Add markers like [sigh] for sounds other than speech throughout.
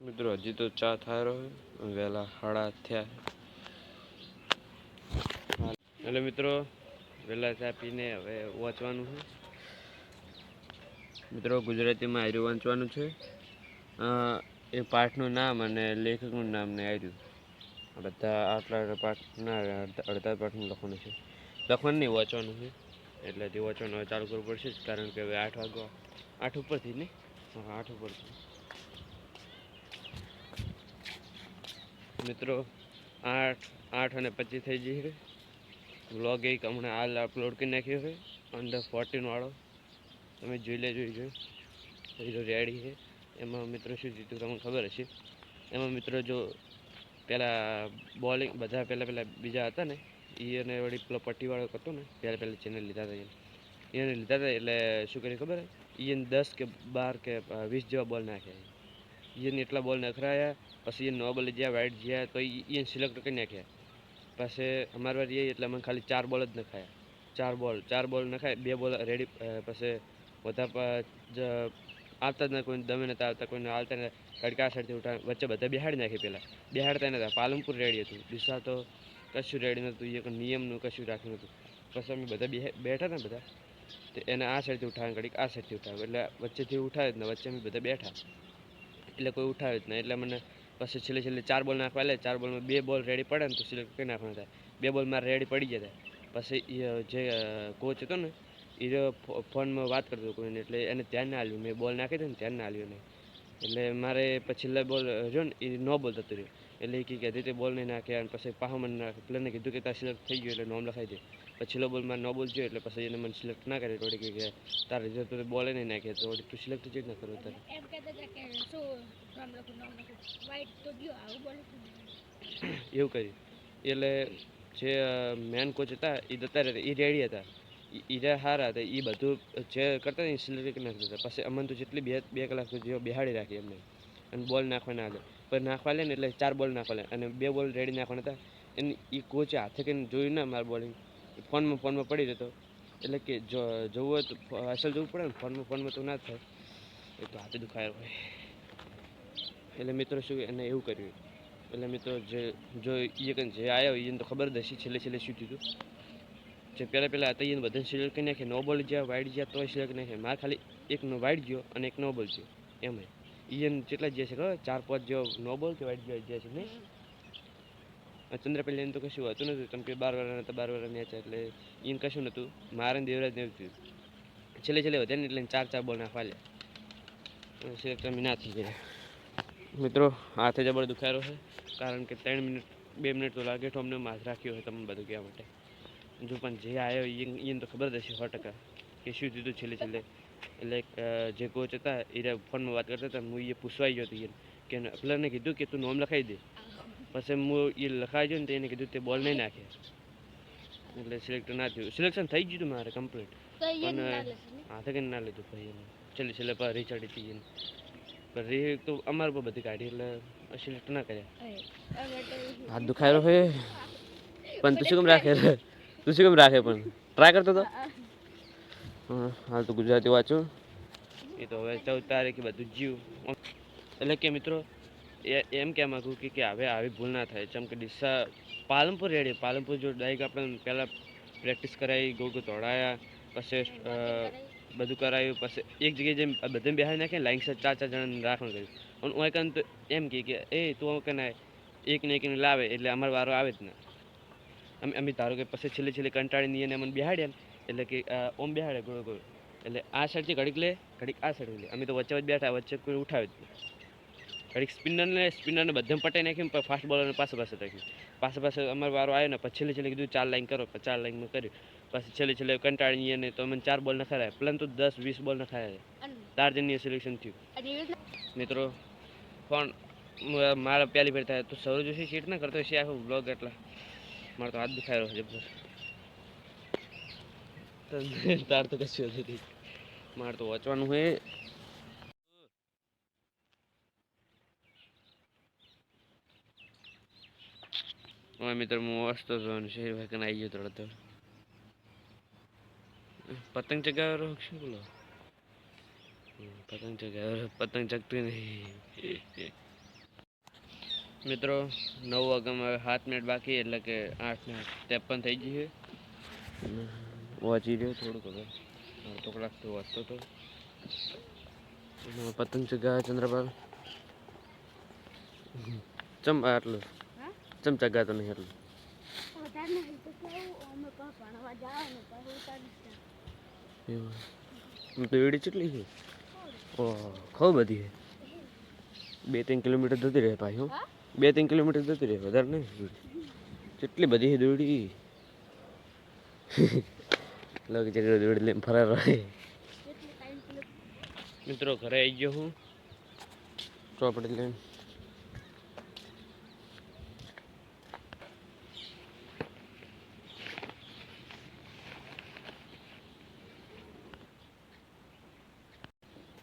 મિત્રો, હજી તો ચા થાય રહ્યો વહેલા હાડા થયા એટલે મિત્રો, વહેલા ચા પીને હવે વાંચવાનું છે. મિત્રો, ગુજરાતીમાં આર્યું વાંચવાનું છે. એ પાઠનું નામ અને લેખકનું નામ ને આર્યું. બધા આટલા પાઠના અડધા પાઠનું લખવાનું છે. લખવાનું નહીં, વાંચવાનું છે. એટલે તે વાંચવાનું ચાલુ કરવું પડશે જ. કારણ કે હવે આઠ વાગવા આઠ ઉપરથી નહીં? આઠ ઉપરથી. મિત્રો, આઠ આઠ અને પચીસ થઈ જઈ છે. વ્લોગ એક હમણાં હાલ અપલોડ કરી નાખ્યો છે અંડર ફોર્ટીનવાળો તમે જોઈ લેજો, એ હીરો રેડી છે. એમાં મિત્રો શું જીતું, તમને ખબર હશે. એમાં મિત્રો જો પહેલાં બોલિંગ બધા પહેલાં પહેલાં બીજા હતા ને, એ અને વળી પેલો પટ્ટીવાળો હતો ને પહેલાં પહેલાં ચેનલ લીધા હતા એને. એને લીધા હતા એટલે શું કર્યું ખબર એને દસ કે બાર કે વીસ જેવા બોલ નાખ્યા એને એટલા બોલ નખરાયા, પછી એ નો બોલે જ્યાં વાઇટ જ્યાં, તો એને સિલેક્ટ કરી નાખ્યા. પછી અમારી વાર એ એટલે અમે ખાલી ચાર બોલ જ નખાયા. ચાર બોલ ચાર બોલ નખાય, બે બોલ રેડી પછી બધા આવતા જ ના કોઈ દમે નતા આવતા, કોઈને આવતા ને આ સાઈડથી ઉઠા વચ્ચે બધા બિહાડી નાખી પહેલાં. બિહાડતા નતા. પાલનપુર રેડી હતું. દિશા તો કશું રેડી નહોતું એ કોઈ નિયમનું કશું રાખ્યું નહોતું પછી અમે બધા બેઠા ને બધા. તો એને આ સાઈડથી ઉઠાવે ઘડીક આ સાઈડથી ઉઠાવે એટલે વચ્ચેથી ઉઠાવે જ ને. વચ્ચે અમે બધા બેઠા. એટલે કોઈ ઉઠાવે જ નહીં. એટલે મને પછી છેલ્લે છેલ્લે ચાર બોલ નાખવા લે ચાર બોલમાં બે બોલ રેડી પડે ને તો સિલેક્ટ કરી નાખવાના થાય. બે બોલ મારે રેડી પડી જતા પછી જે કોચ હતો ને એ ફોનમાં વાત કરતો કોઈને, એટલે એને ધ્યાન ના આવ્યું મેં બોલ નાખી હતી ને ધ્યાન ના આવ્યું નહીં એટલે મારે પછી લે બોલ રહ્યો ને એ નો બોલ થતો રહ્યો. એટલે એ કે રીતે બોલ નહીં નાખ્યા અને પછી પાહો મને પ્લેને કીધું કે તાર સિલેક્ટ થઈ ગયું, એટલે નોમ લખાઈ દે. છેલ્લો બોલ ન નો બોલ જોયો એટલે પછી એને મને સિલેક્ટ ના કરે થોડી કે તારે જો તો બોલે નહીં નાખે તો તું સિલેક્ટ જ ના કરો તારે. એમ કહેતા હતા કે શું નામ લખું નામ લખું? વાઈટ તો ગયો આવું બોલે [clears throat] એવું કર્યું. એટલે જે મેન કોચ હતા એ અત્યારે એ રેડી હતા. એ હારા હતા. એ બધું જે કરતા ને સિલેક્ટ નાખતા હતા. પછી અમને તો જેટલી બે બે કલાક સુધી બેહાડી રાખી એમને. અને બોલ નાખવા ના આવે પણ નાખવા લે ને એટલે ચાર બોલ નાખવા લે અને બે બોલ રેડી નાખવાના હતા. એને એ કોચે હાથે કરીને જોયું ના મારું બોલિંગ ફોનમાં ફોનમાં પડી જતો એટલે કે જો, જવું હોય તો અસલ જવું પડે ને, ફોનમાં ફોનમાં તો ના થાય. એ તો હાથે દુખાયો હોય. એટલે મિત્રો શું, એને એવું કર્યું. એટલે મિત્રો જે, જો એ કંઈ જે આવ્યો એને તો ખબર જ હશે, છેલ્લે છેલ્લે શું થયું જે પહેલાં પહેલાં હતા એને બધાને સિલેક્ટ કરી નાખે, નો બોલ જ્યાં વાઇડ જ્યાં તોય સિલેક્ટ નાખે. મારે ખાલી એકનો વાઇડ ગયો અને એક નો બોલ છે એમ એને જેટલા જે છે ચાર પાંચ જેવો નો બોલ કે વાઇડ જેવા જે છે, નહીં? આ ચંદ્રપલ્લી એને તો કશું હતું નથી કેમ કે બાર વાળા હતા, બાર વાળા મેચ એટલે એને કશું નહોતું. મારે દેવરાજ ને એવું થયું. છેલ્લે છેલ્લે વધે ને એટલે ચાર ચાર બોલ ના ફાલે સિલેક્ટ અમે ના થઈ ગયા. મિત્રો, હાથે જબર દુખાયો છે. કારણ કે ત્રણ મિનિટ, બે મિનિટ તો લાગે તો અમને માથ રાખ્યો હોય તમને બધું કહેવા માટે. જો પણ જે આવ્યો એને તો ખબર જ હશે સો ટકા કે શું થયું છેલ્લે છેલ્લે. એટલે જે કોચ હતા એ ફોનમાં વાત કરતા હતા હું એ પૂછવાઈ ગયો હતો એને કે પ્લેયરને કીધું કે તું નોમ લખાઈ દે. પછી હું એ લખાઈ ગયો ને તો એને કીધું તે બોલ નહીં નાખે. એટલે સિલેક્ટ ના થયું. સિલેક્શન થઈ ગયું હતું મારે કમ્પ્લીટ પણ ના હાથે કરીને ના લીધું ભાઈ એને. છેલ્લે છેલ્લે પર રીચડી હતી એને પણ રી તો અમારે પર બધી કાઢી એટલે સિલેક્ટ ના કર્યા. હાથ દુખાયેલો હે [laughs] પણ તું શું કેમ રાખે? તું શું કેમ રાખે પણ? ટ્રાય કરતો તો? હા હાલ તો ગુજરાતી વાંચું. એ તો હવે ચૌદ તારીખે બધું જીવ. એટલે કે મિત્રો એ એમ કહેવા માગું કે કે હવે આવી ભૂલ ના થાય જેમ કે ડીસા પાલનપુર રેડી. પાલનપુર જો ડાયરેક્ટ આપણે પહેલાં પ્રેક્ટિસ કરાવી ગોગો દોડાયા પછી બધું કરાયું, પછી એક જગ્યાએ જેમ બધા બેહાડી નાખે લાઈન સાથે ચાર ચાર જણાને રાખવાનું કર્યું. અને હું તો એમ કહે કે, એ, તું કે ના એક ને એકને લાવે, એટલે અમારો વારો આવે જ ને. અમે અમે ધારો કે પછી છેલ્લે છેલ્લે કંટાળીને એને અમને બેહાડ્યા એટલે કે ઓમ બેહાડે ગોળો ગોળ. એટલે આ સાઈડથી ઘડીક લે, ઘડીક આ સાઈડ લે. અમે તો વચ્ચે વચ્ચે બેઠા, વચ્ચે કોઈ ઉઠાવે જ નહીં. ઘડીક સ્પિનરને સ્પિનરને બધાને પટાઈ નાખ્યું પણ ફાસ્ટ બોલરને પાસે પાસે રાખ્યું. પાસે પાસે અમારો વારો આવ્યો ને પછી છેલ્લે છેલ્લે કીધું ચાર લાઈન કરો ચાર ચાર લાઈનમાં કર્યું. પછી છેલ્લે છેલ્લે કંટાળી ને તો મને ચાર બોલ નખાયા પ્લન તો દસ વીસ બોલ નખાયા ચાર જણની સિલેક્શન થયું. મિત્રો ફોન મ- મારા પહેલી ફેર થાય. તો સૌર જોશી શીટ ના કરતો છે આખો બ્લોગ એટલા. મારો તો હાથ દુખાયો છે જબર તો તાર તો કશું નથી. મારે તો વાંચવાનું હોય મિત્ર હું વાંચતો અને શેર ભાઈ આવી ગયો તરત પતંગ ચગાવ્યો શું બોલો પતંગ ચગાવ્યો પતંગ ચગતી નહીં મિત્રો નવ વાગ્યામાં સાત મિનિટ બાકી એટલે કે આઠ ને ત્રેપન થઈ ગઈ છે વાંચી રહ્યો થોડુંક હવે અડધો તો વાંચતો હતો પતંગ ચગાવે ચંદ્રપાલ ચમ આટલું ચમ ચગાતો નહીં એટલે એવું તો એડી કેટલી છે? ઓહ ખૂબ બધી છે. બે ત્રણ કિલોમીટર જતી રહે ભાઈ હું. બે ત્રણ કિલોમીટર જતી રહે વધારે નહીં કેટલી બધી છે દોડી? [laughs] લગ જગ્યા દોડી લઈને ફરાર રહે મિત્રો ઘરે આવી ગયો હું. ચોપડી લઈને.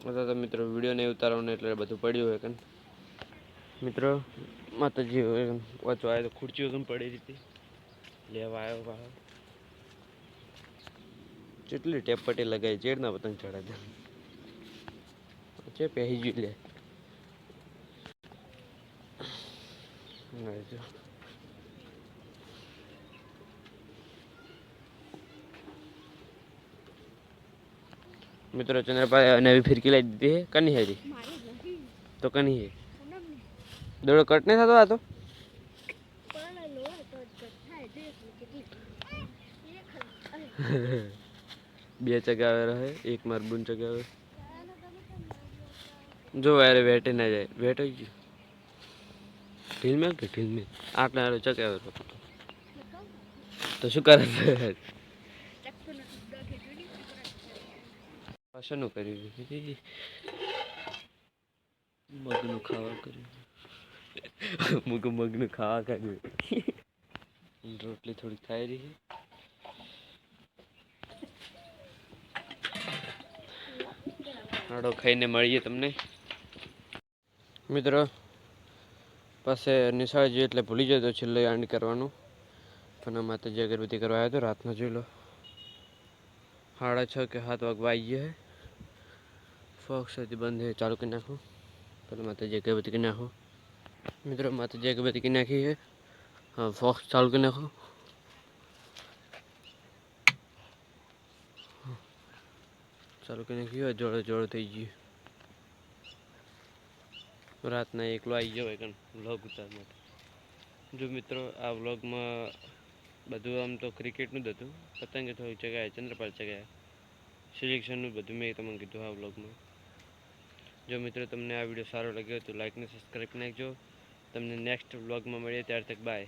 તો મિત્રો વીડિયો નહીં ઉતારવાનો એટલે બધું પડ્યું હોય કે મિત્રો, માતાજી વાંચવા આવ્યો તો ખુરચીઓ કેમ પડી હતી. લેવા આવ્યો ભાવ કેટલી ટેપ પટ્ટી લગાવી ચેડના પતંગ ચડાવ્યા છે પહેરી ગયું લે. મિત્રો ચંદ્રપાલ નવી ફિરકી લાવી દીધી હે કની હેરી તો કની હે દોડો કટ નહીં થતો આ તો? બે ચગાવે રહે, એક માર બુન ચગાવે. જો અરે વેટે ના જાય. વેટ આવી ગયું. ઢીલ મેં કે ઢીલ મેં આટલા ચગાવે તો શું કરે છે ચક્કુ ને સુદ્ધા કે જોડી પાછળનું કર્યું મગનું ખાવા કર્યું મગ મગનું ખાવા કર્યું રોટલી થોડીક ખાઈ રહી આડો ખાઈને મળીએ તમને. મિત્રો, પાસે નિશાળ જઈએ એટલે ભૂલી જતો છેલ્લે આંડ કરવાનું. પણ માતાજી અગરબત્તી કરવા આવ્યો હતો રાતનો જોઈ લો. સાડા છ કે સાત વાગવા આવી ગયા ફોક્સ હતી બંધ ચાલુ કરી નાખું. પેલા માતાજી અગરબત્તી કરી નાખો. મિત્રો, માતાજી અગરબત્તી કરી નાખી છે. હા, ફોક્સ ચાલુ કરી નાખો. ચાલુ કરી નાખ્યું જોડે જોડે થઈ ગયું. રાતના એકલો આવી ગયો હોય વ્લોગ ઉતાર માટે. જો મિત્રો, આ વ્લોગમાં બધું આમ તો ક્રિકેટનું જ હતું. પતંગે થોડી ચગાવ્યા ચંદ્રપાલ ચગાવ્યા સિલેક્શનનું બધું મેં તમને કીધું આ વ્લોગમાં જો મિત્રો તમને આ વીડિયો સારો લાગ્યો તો લાઇકને સબસ્ક્રાઈબ નાખજો. તમને નેક્સ્ટ વ્લોગમાં મળીએ, ત્યાર તક બાય